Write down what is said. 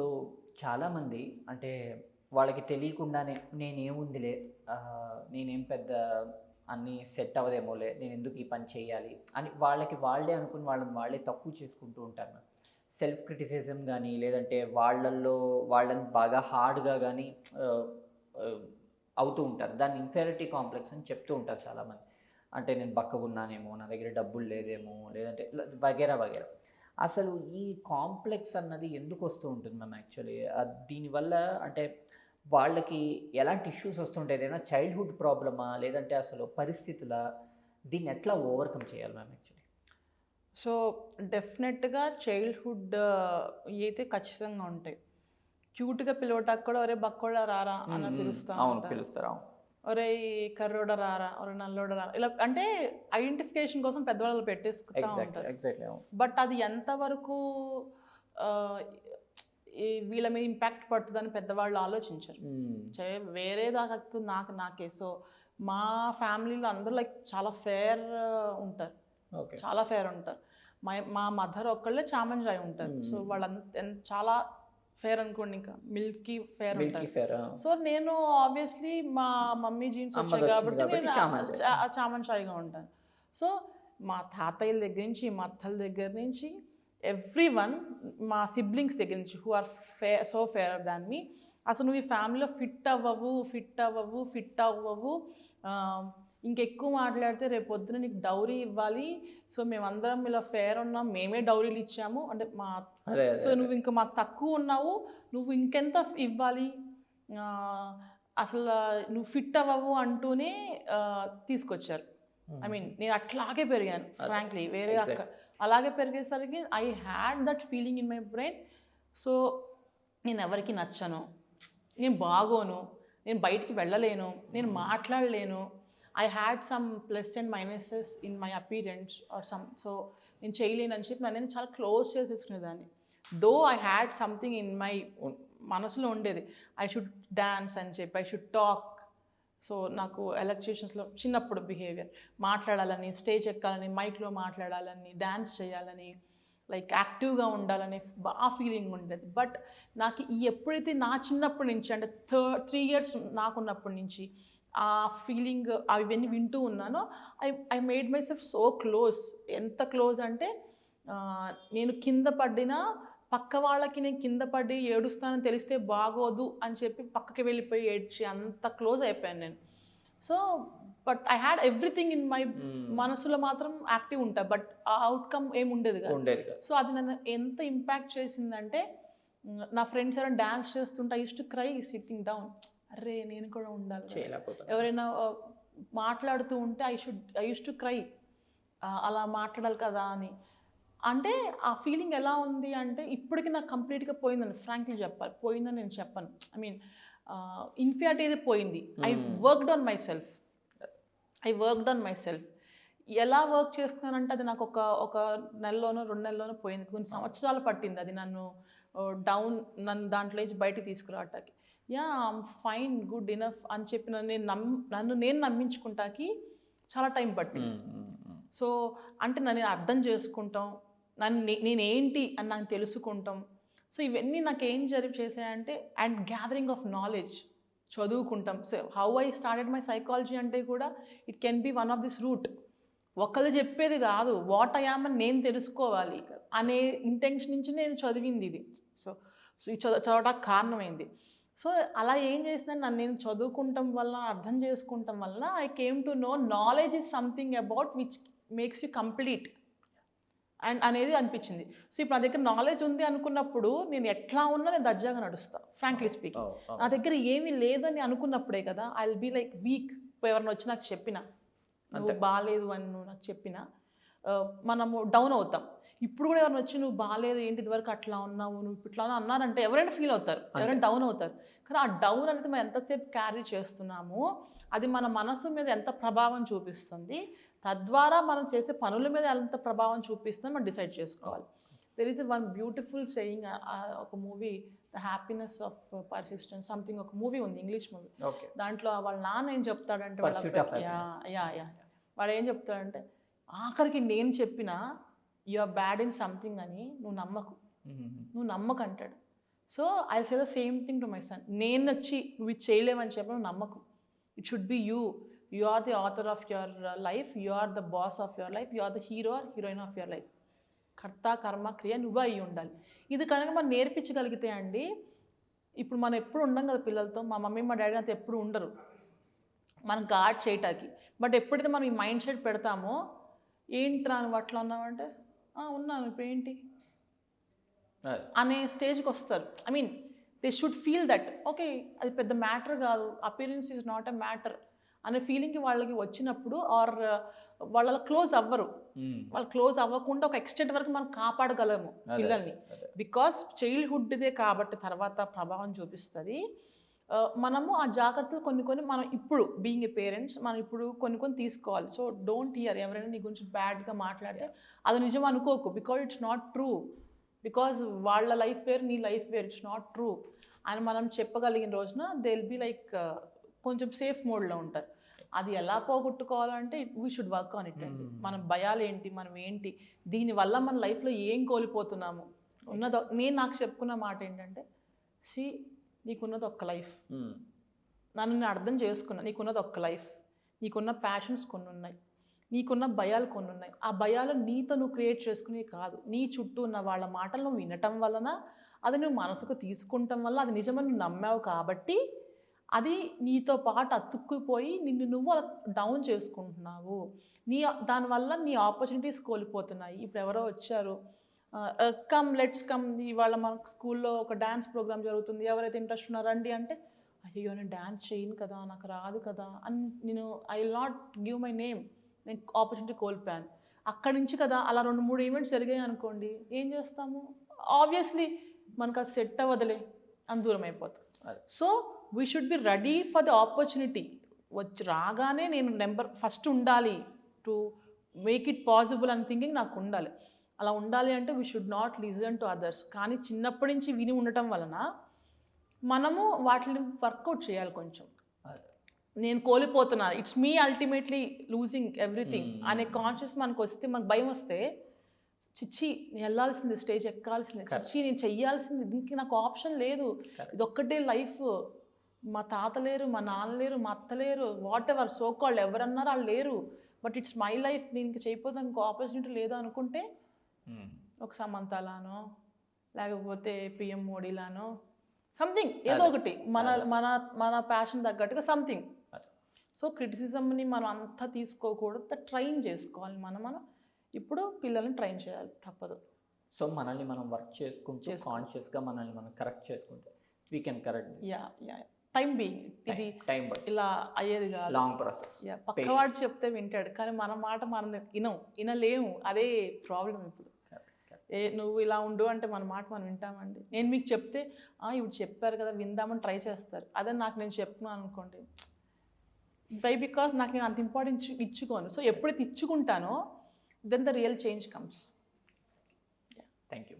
ఇప్పుడు చాలామంది అంటే వాళ్ళకి తెలియకుండానే నేనేముందిలే నేనేం పెద్ద అన్నీ సెట్ అవ్వదేమోలే నేను ఎందుకు ఈ పని చేయాలి అని వాళ్ళకి వాళ్ళే అనుకుని వాళ్ళని వాళ్ళే తక్కువ చేసుకుంటూ ఉంటారు సెల్ఫ్ క్రిటిసిజం కానీ లేదంటే వాళ్ళల్లో వాళ్ళని బాగా హార్డ్గా కానీ అవుతూ ఉంటారు. దాన్ని ఇన్ఫెరిటీ కాంప్లెక్స్ అని చెప్తూ ఉంటారు చాలామంది. అంటే నేను బక్కగున్నానేమో నా దగ్గర డబ్బులు లేదేమో లేదంటే ఇలా వగేరా వగేరా. అసలు ఈ కాంప్లెక్స్ అన్నది ఎందుకు వస్తూ ఉంటుంది మ్యామ్ యాక్చువల్లీ? దీనివల్ల అంటే వాళ్ళకి ఎలాంటి ఇష్యూస్ వస్తుంటాయి ఏదైనా చైల్డ్హుడ్ ప్రాబ్లమా? లేదంటే అసలు పరిస్థితుల? దీన్ని ఎట్లా ఓవర్కమ్ చేయాలి మ్యామ్ యాక్చువల్లీ? సో డెఫినెట్గా చైల్డ్హుడ్ అయితే ఖచ్చితంగా ఉంటాయి. క్యూట్గా పిలవటానికి కూడా ఒరే బక్కోడా రారా అన్న పిలుస్తా. పిలుస్తారు. ఒరే కర్రోడ రారా ఒరే నల్లోడ రారా. ఇలా అంటే ఐడెంటిఫికేషన్ కోసం పెద్దవాళ్ళు పెట్టేసుకుంటా ఉంటారు. బట్ అది ఎంతవరకు వీళ్ళ మీద ఇంపాక్ట్ పడుతుందని పెద్దవాళ్ళు ఆలోచించరు. చే- వేరే దాకా నాకు నాకే. సో మా ఫ్యామిలీలో అందరూ లైక్ చాలా ఫేర్ ఉంటారు. చాలా ఫేర్ ఉంటారు. మా మా మదర్ ఒక్కళ్ళే చామంజాయి ఉంటారు. So Hmm. వాళ్ళంత చాలా ఫేర్ అనుకోండి ఇంకా. Milky fair fair? సో నేను ఆబ్వియస్లీ మా మమ్మీ జీన్స్ వచ్చాయి కాబట్టి నేను చామంచాయి. చా- చామంచాయిగా ఉంటాను. సో మా తాతయ్యల దగ్గర నుంచి మా అత్తల దగ్గర నుంచి ఎవ్రీ వన్ మా సిబ్లింగ్స్ దగ్గర నుంచి who are fair so fair than me అసలు నువ్వు ఈ ఫ్యామిలీలో ఫిట్ అవ్వవు ఫిట్ అవ్వవు ఫిట్ అవ్వవు. ఇంకెక్కువ మాట్లాడితే రేపు పొద్దున నీకు డౌరీ ఇవ్వాలి. సో మేమందరం ఇలా ఫేర్ ఉన్నాం. మేమే డౌరీలు ఇచ్చాము. అంటే మా సో నువ్వు ఇంకా మాకు తక్కువ ఉన్నావు. నువ్వు ఇంకెంత ఇవ్వాలి? అసలు నువ్వు ఫిట్ అవ్వవు అంటూనే తీసుకొచ్చారు. ఐ మీన్ నేను అట్లాగే పెరిగాను ఫ్రాంక్లీ. వేరే అక్క. అలాగే పెరిగేసరికి I had that feeling in my brain. So నేను ఎవరికి నచ్చను. నేను బాగోను నేను బయటికి వెళ్ళలేను నేను మాట్లాడలేను. I had some plus and minuses in my appearance or some so నేను చేయలేను అని చెప్పి నేను చాలా close చేసేసుకునేదాన్ని. Though I had something in my మనసులో ఉండేది. ఐ షుడ్ డ్యాన్స్ అని చెప్పి ఐ షుడ్ టాక్ సో నాకు ఎలక్ట్రీషియన్స్లో చిన్నప్పుడు బిహేవియర్ మాట్లాడాలని స్టేజ్ ఎక్కాలని మైక్లో మాట్లాడాలని డ్యాన్స్ చేయాలని లైక్ యాక్టివ్గా ఉండాలని బాగా ఫీలింగ్ ఉండేది. బట్ నాకు ఈ ఎప్పుడైతే నా చిన్నప్పటి నుంచి అంటే థర్డ్ త్రీ ఇయర్స్ నాకున్నప్పటి నుంచి ఆ ఫీలింగ్ అవన్నీ వింటూ ఉన్నానో I I made myself so close. ఎంత క్లోజ్ అంటే నేను కింద పడినా పక్క వాళ్ళకి నేను కింద పడి ఏడుస్తానని తెలిస్తే బాగోదు అని చెప్పి పక్కకి వెళ్ళిపోయి ఏడ్చి అంత క్లోజ్ అయిపోయాను నేను. So but I had everything in my. మనసులో మాత్రం యాక్టివ్ ఉంటా. బట్ ఆ అవుట్కమ్ ఏమి ఉండేది ఉండేది సో అది నన్ను ఎంత ఇంపాక్ట్ చేసిందంటే నా ఫ్రెండ్స్ ఎవరైనా డ్యాన్స్ చేస్తుంటే I to cry sitting down అరే నేను కూడా ఉండాలి ఎవరైనా మాట్లాడుతూ ఉంటే I should I use to cry అలా మాట్లాడాలి కదా అని. అంటే ఆ ఫీలింగ్ ఎలా ఉంది అంటే ఇప్పటికి నాకు కంప్లీట్గా పోయిందని ఫ్రాంక్లీ చెప్పాలి. పోయిందని నేను చెప్పను. ఐ మీన్ ఇన్ఫియారిటీ అయితే పోయింది. I. Worked on myself I worked on myself ఎలా వర్క్ చేస్తున్నానంటే అది నాకు ఒక ఒక నెలలోనో రెండు నెలలోనో పోయింది. కొన్ని సంవత్సరాలు పట్టింది. అది నన్ను డౌన్ నన్ను దాంట్లో నుంచి బయటికి తీసుకురావటానికి. యా ఫైన్ గుడ్ ఇనఫ్ అని చెప్పి నన్ను నేను నమ్ నన్ను నేను నమ్మించుకుంటాకి చాలా టైం పట్టింది. సో అంటే నన్ను నేను అర్థం చేసుకుంటాం. నన్ను నే- నేనేంటి అని నాకు తెలుసుకుంటాం. సో ఇవన్నీ నాకు ఏం జరిగి చేశాయంటే అండ్ గ్యాదరింగ్ ఆఫ్ నాలెడ్జ్ చదువుకుంటాం. So how I started my psychology అంటే కూడా it can be one of this root ఒకళ్ళు చెప్పేది కాదు వాట్ ఐ ఆమ్ అని నేను తెలుసుకోవాలి. అనే ఇంటెన్షన్ నుంచి నేను చదివింది ఇది. సో సో ఈ చదువు చదవడానికి కారణమైంది. సో అలా ఏం చేసిన నన్ను నేను చదువుకుంటాం వల్ల అర్థం చేసుకుంటాం వల్ల I came to know knowledge is something about which makes you complete and అనేది అనిపించింది. సో ఇప్పుడు నా దగ్గర నాలెడ్జ్ ఉంది అనుకున్నప్పుడు నేను ఎట్లా ఉన్నా నేను దర్జాగా నడుస్తా ఫ్రాంక్లీ స్పీకింగ్. నా దగ్గర ఏమీ లేదని అనుకున్నప్పుడే కదా I will be like weak ఎవరిని వచ్చి నాకు చెప్పిన నువ్వు బాగాలేదు అని నువ్వు నాకు చెప్పిన మనము డౌన్ అవుతాం. ఇప్పుడు కూడా ఎవరైనా వచ్చి నువ్వు బాగాలేదు ఏంటి ఇదివరకు అట్లా ఉన్నావు నువ్వు ఇట్లా ఉన్నావు అన్నారంటే ఎవరైనా ఫీల్ అవుతారు ఎవరైనా డౌన్ అవుతారు. కానీ ఆ డౌన్ అనేది మనం ఎంతసేపు క్యారీ చేస్తున్నామో అది మన మనసు మీద ఎంత ప్రభావం చూపిస్తుంది తద్వారా మనం చేసే పనుల మీద ఎంత ప్రభావం చూపిస్తుందో మనం డిసైడ్ చేసుకోవాలి. There is one beautiful saying ఒక movie the happiness of persistence something ఒక మూవీ ఉంది ఇంగ్లీష్ మూవీ. దాంట్లో వాళ్ళ నాన్న ఏం చెప్తాడంటే వాళ్ళ యా. Yeah yeah. వాడు ఏం చెప్తాడంటే ఆఖరికి నేను చెప్పిన you are bad in something అని నువ్వు నమ్మకు. మ్మ్, మ్మ్. నువ్వు నమ్మకు అంటాడు. So I say the same thing to my son నేను వచ్చి నువ్వు ఇది చేయలేవని చెప్పడం నమ్మకం. It should be you you are the author of your life you are the boss of your life you are the hero or heroine of your life కర్త కర్మ క్రియ నువ్వే అయ్యి ఉండాలి. ఇది కనుక మనం నేర్పించగలిగితే అండి ఇప్పుడు మనం ఎప్పుడు ఉండం కదా పిల్లలతో మా మమ్మీ మా డాడీ అంత ఎప్పుడు ఉండరు. మనం గాడ్ చేయటానికి. బట్ ఎప్పుడైతే మనం ఈ మైండ్ సెట్ పెడతామో ఏంట్రా నువ్వు అట్లా ఉన్నావంటే "ఆ, ఉన్నాను. ఇప్పుడు ఏంటి. అనే స్టేజ్కి వస్తారు. I mean they should feel that okay అది పెద్ద మ్యాటర్ కాదు. Appearance is not a matter అనే ఫీలింగ్కి వాళ్ళకి వచ్చినప్పుడు ఆర్ వాళ్ళ క్లోజ్ అవ్వరు. వాళ్ళు క్లోజ్ అవ్వకుండా ఒక ఎక్స్టెంట్ వరకు మనం కాపాడగలము పిల్లల్ని. బికాస్ చైల్డ్హుడ్దే కాబట్టి తర్వాత ప్రభావం చూపిస్తుంది. ఆ, మనము ఆ జాగ్రత్తలు కొన్ని కొన్ని మనం ఇప్పుడు బీయింగ్ ఏ పేరెంట్స్ మనం ఇప్పుడు కొన్ని కొన్ని తీసుకోవాలి. సో డోంట్ హియర్ ఎవరైనా నీ గురించి బ్యాడ్గా మాట్లాడితే అది నిజం అనుకోకు. Because it's not true because వాళ్ళ లైఫ్ వేర్ నీ life wear. It's not true అని మనం చెప్పగలిగిన రోజున దే విల్ బి లైక్ కొంచెం సేఫ్ మోడ్లో ఉంటారు. అది ఎలా పోగొట్టుకోవాలంటే we should work on it అండి. Hmm. మన భయాలు ఏంటి మనం ఏంటి? దీనివల్ల మన లైఫ్లో ఏం కోల్పోతున్నాము? ఉన్నది నేను నాకు చెప్పుకున్న మాట ఏంటంటే సి నీకున్నది ఒక్క లైఫ్. మ్మ్. నన్ను నేను అర్థం చేసుకున్నా నీకున్నది ఒక్క లైఫ్. నీకున్న ప్యాషన్స్ కొన్ని ఉన్నాయి నీకున్న భయాలు కొన్ని ఉన్నాయి ఆ భయాలు నీతో నువ్వు క్రియేట్ చేసుకునే కాదు. నీ చుట్టూ ఉన్న వాళ్ళ మాటలు నువ్వు వినటం వలన అది నువ్వు మనసుకు తీసుకుంటం వల్ల అది నిజమని నువ్వు నమ్మావు కాబట్టి అది నీతో పాటు అతుక్కుపోయి నిన్ను నువ్వు డౌన్ చేసుకుంటున్నావు. నీ దానివల్ల నీ ఆపర్చునిటీస్ కోల్పోతున్నాయి. ఇప్పుడు ఎవరో వచ్చారు. కమ్ లెట్స్ కమ్ ఇవాళ మనకు స్కూల్లో ఒక డ్యాన్స్ ప్రోగ్రామ్ జరుగుతుంది. ఎవరైతే ఇంట్రెస్ట్ ఉన్నారో రండి అంటే అయ్యో నేను డ్యాన్స్ చేయను కదా నాకు రాదు కదా అని నేను I not give my name నేను ఆపర్చునిటీ కోల్పోయాను. అక్కడి నుంచి కదా అలా రెండు మూడు ఈవెంట్స్ జరిగాయి అనుకోండి ఏం చేస్తాము? ఆబ్వియస్లీ మనకు అది సెట్ అవ్వదులే. అని దూరం అయిపోతుంది అదే. So we should be ready for the opportunity వచ్చి రాగానే నేను నెంబర్ ఫస్ట్ ఉండాలి టు మేక్ ఇట్ పాసిబుల్ అని థింకింగ్ నాకు ఉండాలి అలా ఉండాలి అంటే we should not listen to others కానీ చిన్నప్పటి నుంచి విని ఉండటం వలన మనము వాటిని వర్కౌట్ చేయాలి కొంచెం. నేను కోల్పోతున్నాను it's me ultimately losing everything. అనే కాన్షియస్ మనకు వస్తే మనకు భయం వస్తే చిచ్చి నేను వెళ్ళాల్సింది స్టేజ్ ఎక్కాల్సింది. చిచ్చి నేను చెయ్యాల్సింది దీనికి నాకు ఆప్షన్ లేదు. ఇదొక్కటే లైఫ్ మా తాత లేరు మా నాన్న లేరు మా అత్త లేరు వాట్ ఎవర్ సో కాల్డ్ ఎవరన్నారో వాళ్ళు లేరు బట్ ఇట్స్ మై లైఫ్ నేను ఇంక చేయకపోతే ఇంకో ఆపర్చునిటీ లేదు అనుకుంటే మ్మ్. ఒక సమంతలానో లేకపోతే పిఎం మోడీలానో సంథింగ్ ఏదో. ఒకటి మన. మన మన ప్యాషన్ తగ్గట్టుగా సంథింగ్. సో క్రిటిసిజంని మనం అంతా తీసుకోకూడదు ట్రైన్ చేసుకోవాలి మనం మనం ఇప్పుడు పిల్లల్ని ట్రైన్ చేయాలి తప్పదు. సో మనల్ని మనం వర్క్ చేసుకుంటూ చేసుకో. కాన్షియస్గా మనల్ని మనం కరెక్ట్ చేసుకుంటే we can correct ya ya time being ఇది టైం ఇలా అయ్యేది కాదు. లాంగ్ ప్రాసెస్ పక్కవాడు చెప్తే వింటాడు కానీ మన మాట మనం వినం వినలేము. అదే ప్రాబ్లం ఇప్పుడు. ఏ నువ్వు ఇలా ఉండు అంటే మన మాట మనం వింటామండి. నేను మీకు చెప్తే "ఆ, ఇప్పుడు చెప్పారు కదా విందామని ట్రై చేస్తారు. అదే నాకు నేను చెప్తున్నాను అనుకోండి. బై బికాస్ నాకు నేను అంత ఇంపార్టెన్స్ ఇచ్చుకోను. సో ఎప్పుడైతే ఇచ్చుకుంటానో then the real change comes. Yeah. Thank you.